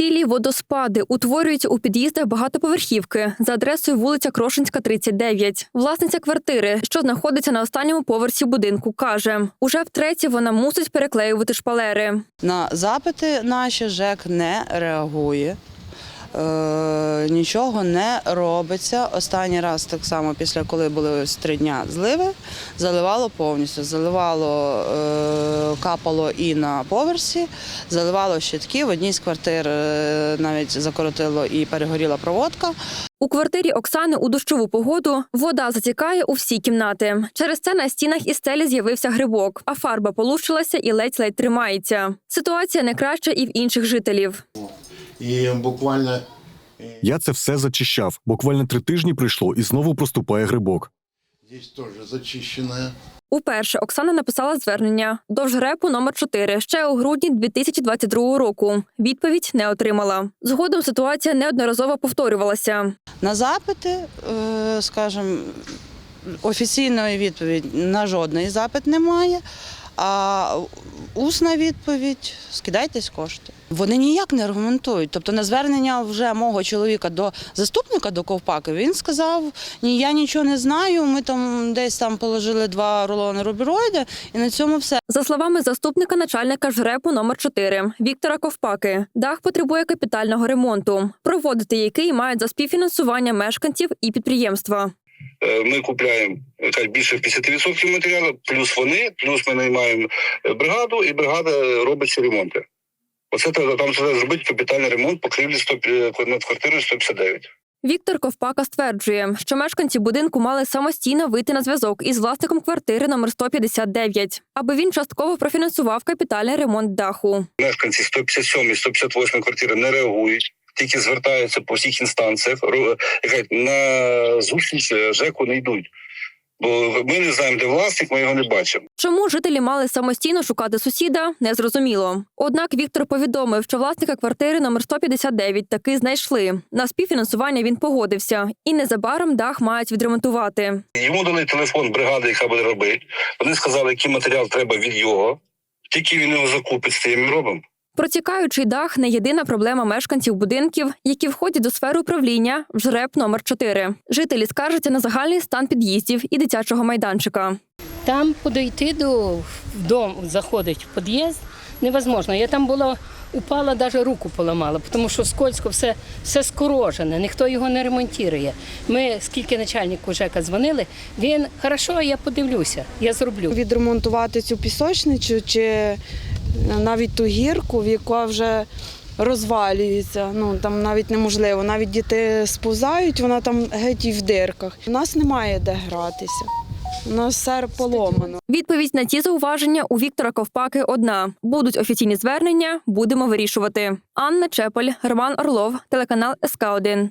Цілі водоспади утворюються у під'їздах багатоповерхівки за адресою вулиця Крошинська, 39. Власниця квартири, що знаходиться на останньому поверсі будинку, каже, уже втретє вона мусить переклеювати шпалери. На запити наші ЖЕК не реагує. Е, нічого не робиться. Останній раз так само, після коли були ось три дня зливи, заливало повністю. Заливало, е, капало і на поверсі, заливало щитки. В одній з квартир е, навіть закоротило і перегоріла проводка. У квартирі Оксани у дощову погоду вода затікає у всі кімнати. Через це на стінах і стелі з'явився грибок, а фарба полущилася і ледь-ледь тримається. Ситуація не краща і в інших жителів. І буквально Я це все зачищав. Буквально три тижні прийшло і знову проступає грибок. здесь тоже зачищенная. Уперше Оксана написала звернення до жрепу номер 4 ще у грудні 2022 року. Відповідь не отримала. Згодом ситуація неодноразово повторювалася. На запити, е, скажімо, офіційної відповіді на жодний запит немає. А усна відповідь скидайтесь кошти. Вони ніяк не аргументують. Тобто на звернення вже мого чоловіка до заступника до Ковпаки він сказав: ні, я нічого не знаю. Ми там десь там положили два рулони рубіроїда, і на цьому все. За словами заступника начальника жрепу номер 4 Віктора Ковпаки, дах потребує капітального ремонту, проводити який мають за співфінансування мешканців і підприємства. Е, Ми купляємо більше 50% матеріалу, плюс вони, плюс ми наймаємо е, бригаду, і бригада робить ці ремонти. Оце треба там треба зробити капітальний ремонт по кривлі 100, над квартирою 159. Віктор Ковпака стверджує, що мешканці будинку мали самостійно вийти на зв'язок із власником квартири номер 159, аби він частково профінансував капітальний ремонт даху. Мешканці 157 і 158 квартири не реагують, тільки звертаються по всіх інстанціях. на зустріч е, ЖЕКу не йдуть. Бо ми не знаємо, де власник, ми його не бачимо. Чому жителі мали самостійно шукати сусіда, незрозуміло. Однак Віктор повідомив, що власника квартири номер 159 таки знайшли. На співфінансування він погодився, і незабаром дах мають відремонтувати. Йому дали телефон бригади, яка буде робити. Вони сказали, який матеріал треба від його. Тільки він його закупить, з тим робимо. Протікаючий дах не єдина проблема мешканців будинків, які входять до сфери управління в жреб номер 4 Жителі скаржаться на загальний стан під'їздів і дитячого майданчика. Там подойти до в дом, заходить в під'їзд невозможно. Я там була, упала, навіть руку поламала, тому що скользко все, все скорожене, ніхто його не ремонтує. Ми, скільки начальнику ЖЕКа дзвонили, він хорошо, я подивлюся, я зроблю. відремонтувати цю пісочницю чи навіть ту гірку, в яка вже розвалюється. Ну там навіть неможливо. Навіть діти сповзають, вона там геть і в дирках. У нас немає де гратися. У нас все поломано. Відповідь на ці зауваження у Віктора Ковпаки одна: будуть офіційні звернення, будемо вирішувати. Анна Чепель, Роман Орлов, телеканал СК 1